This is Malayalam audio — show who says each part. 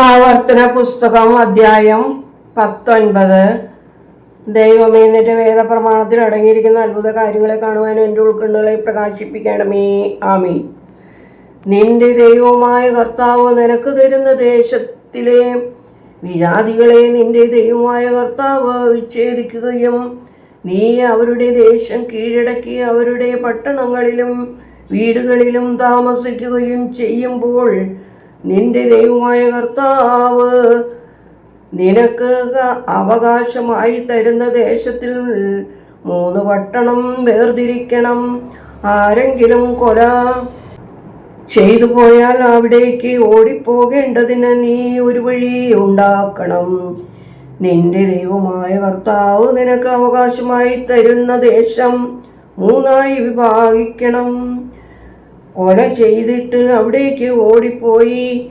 Speaker 1: ആവർത്തന പുസ്തകം അധ്യായം പത്തൊൻപത്. ദൈവമേ നിന്റെ വേദപ്രമാണത്തിൽ അടങ്ങിയിരിക്കുന്ന അത്ഭുത കാര്യങ്ങളെ കാണുവാനും എന്റെ ഉൾക്കണ്ണുകളെ പ്രകാശിപ്പിക്കണമേ. ആമി നിന്റെ ദൈവമായ കർത്താവ് നിനക്ക് തരുന്ന ദേശത്തിലെ വിജാതികളെ നിന്റെ ദൈവമായ കർത്താവ് വിച്ഛേദിക്കുകയും നീ അവരുടെ ദേശം കീഴടക്കി അവരുടെ പട്ടണങ്ങളിലും വീടുകളിലും താമസിക്കുകയും ചെയ്യുമ്പോൾ നിന്റെ ദൈവമായ കർത്താവ് നിനക്ക് അവകാശമായി തരുന്ന ദേശത്തിൽ മൂന്ന് പട്ടണം വേർതിരിക്കണം. ആരെങ്കിലും കൊല ചെയ്തു പോയാൽ അവിടേക്ക് ഓടിപ്പോകേണ്ടതിന് നീ ഒരു വഴി ഉണ്ടാക്കണം. നിന്റെ ദൈവമായ കർത്താവ് നിനക്ക് അവകാശമായി തരുന്ന ദേശം മൂന്നായി വിഭാഗിക്കണം. കൊല ചെയ്തിട്ട് അവിടേക്ക് ഓടിപ്പോയി.